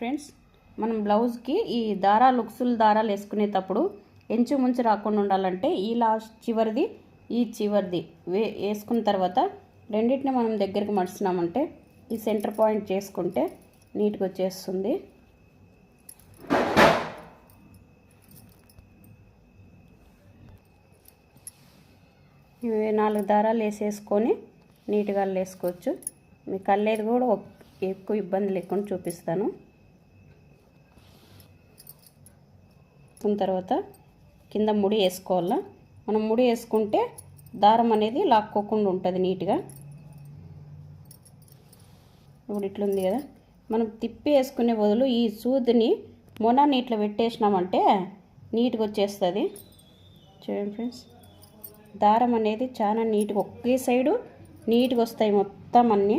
Friends మనం బ్లౌజ్కి ఈ దారాలు ఉక్సులు దారాలు వేసుకునేటప్పుడు ఎంచు ముంచు రాకుండా ఉండాలంటే ఈ లాస్ట్ చివరిది ఈ చివరిది వే వేసుకున్న తర్వాత రెండింటిని మనం దగ్గరికి మడిచినామంటే ఈ సెంటర్ పాయింట్ చేసుకుంటే నీట్గా వచ్చేస్తుంది. నాలుగు దారాలు వేసేసుకొని నీట్గా వేసుకోవచ్చు మీకు అల్లేది కూడా ఎక్కువ ఇబ్బంది లేకుండా చూపిస్తాను. దాని తర్వాత కింద ముడి వేసుకోవాలా? మనం ముడి వేసుకుంటే దారం అనేది లాక్కోకుండా ఉంటుంది నీట్గా. ఇప్పుడు ఇట్లుంది కదా? మనం తిప్పి వేసుకునే బదులు ఈ సూదిని మొనాన్ని ఇట్లా పెట్టేసినామంటే నీట్గా వచ్చేస్తుంది. చూడండి ఫ్రెండ్స్. దారం అనేది చాలా నీట్గా ఒకే సైడు నీట్గా వస్తాయి మొత్తం అన్నీ.